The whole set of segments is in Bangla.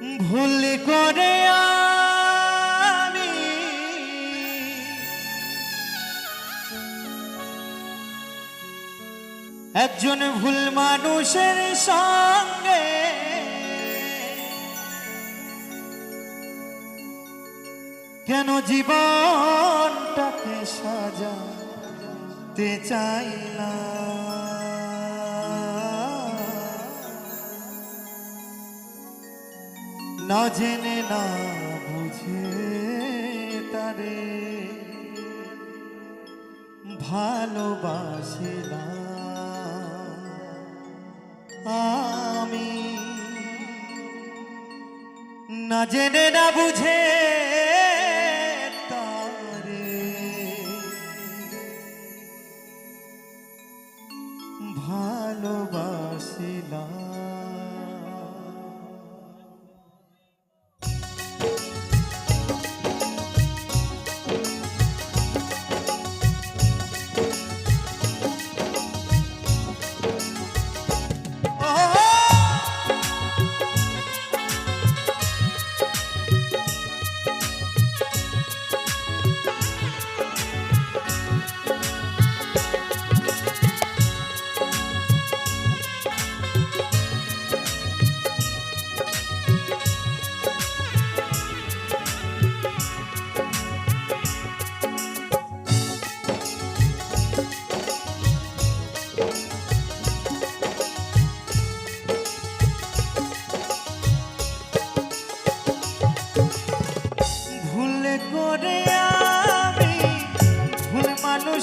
ভুল করে আমি। একজন ভুল মানুষের সঙ্গে কেন জীবনটাকে সাজাতে চাইলাম না জেনে না বুঝে তারে। ভালোবাসিলাম। আমি না জেনে না বুঝে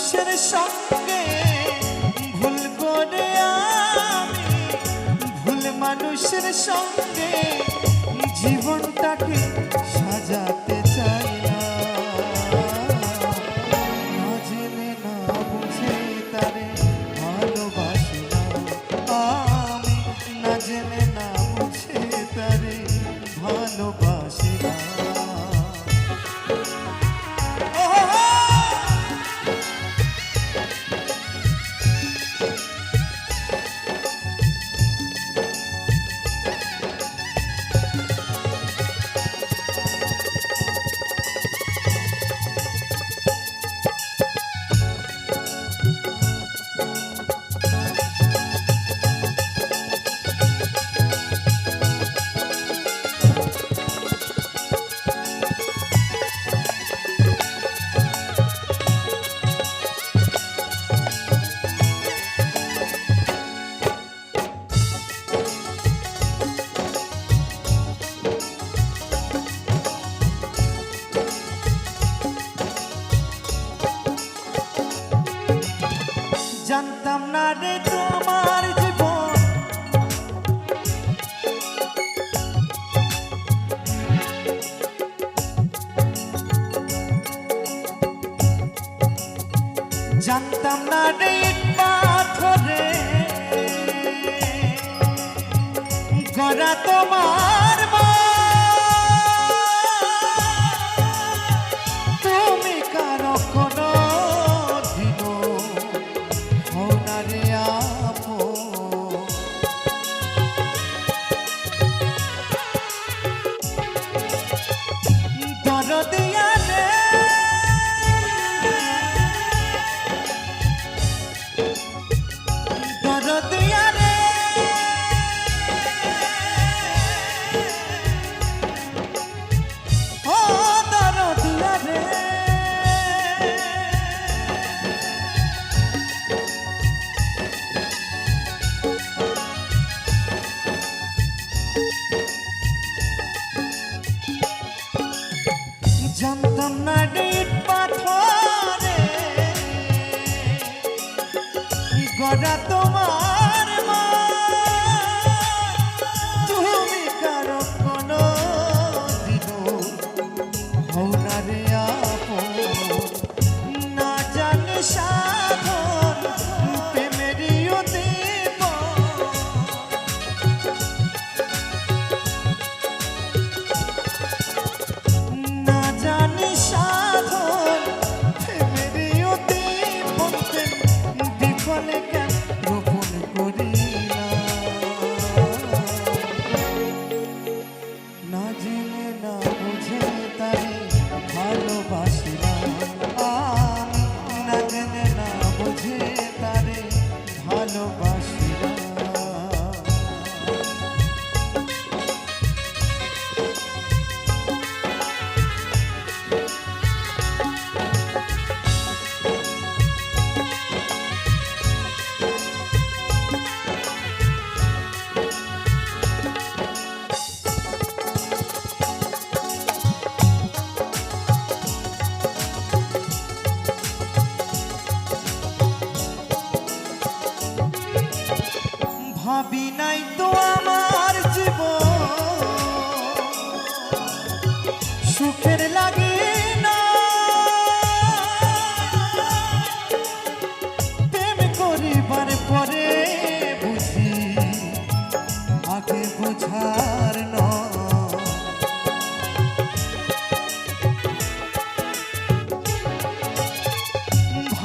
মানুষের সঙ্গে ভুল করে আমি ভুল মানুষের সঙ্গে জীবনটাকে জানতাম না রে তোমার জীবন। জানতাম না রে পাথরে। গড়া তোমার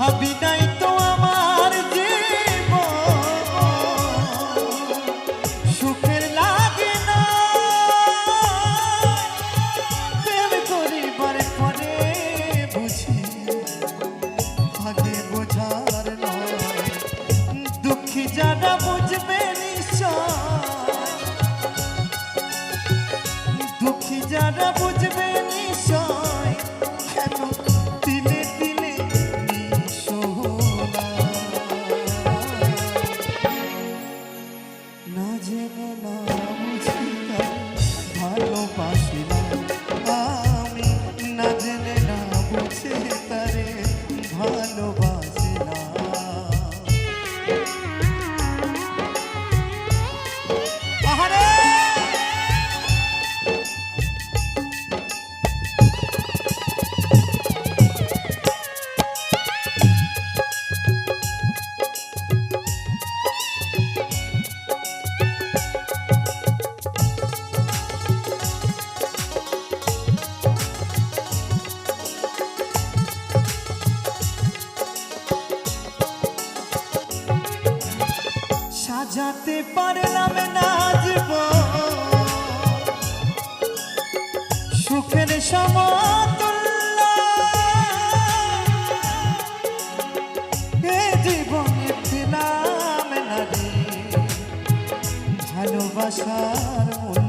ভাবি নাই না জেনে না ভালোবাসি সাজাতে পারলাম না জীবন। সুখের সমতুল্য। এ জীবনে পেলাম না রে ভালোবাসার মূল্য।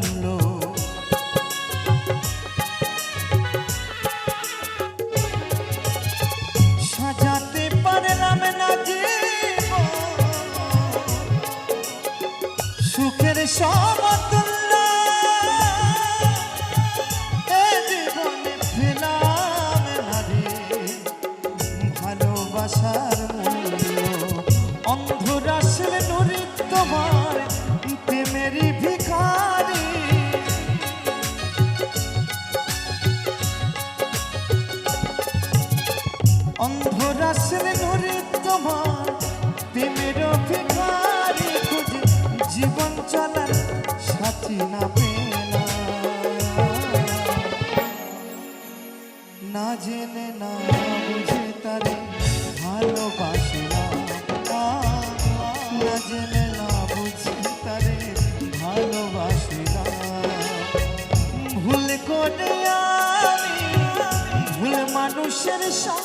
অন্ধরাসের নুরি তোমার প্রেমের জীবন চলার সাথী না জেনে, না না না জেনে, না তারে ভালোবাসি না ভুল করে ভুল মানুষের সঙ্গে